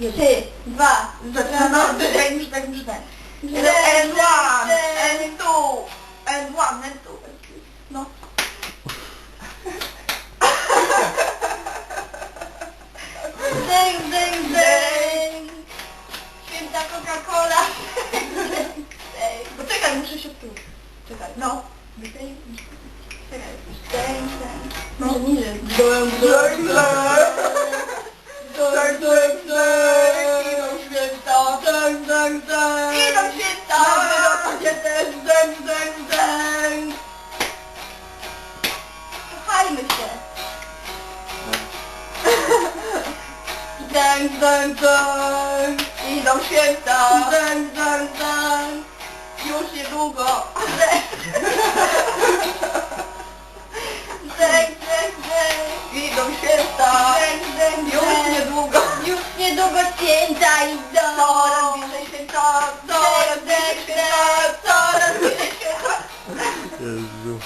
Trzy, dwa, Zaczynamy daj mi tak mi tak. And one, and two, and one, and two. No. Ding, ding, ding. Święta Coca-Cola. Poczekaj, muszę się tu. Czekaj, no. Czekaj. Ding, ding. No, niżej. Ding, ding. Ding, ding. Idą święta. Na wyrocznie też. Ding, ding, ding. Kochajmy się. Ding, ding, ding. Idą święta. Ding, ding, ding. Już niedługo. Ding, ding, ding. Idą święta. Ding, ding, Już ding. niedługo. Już niedługo święta idą. Jezu.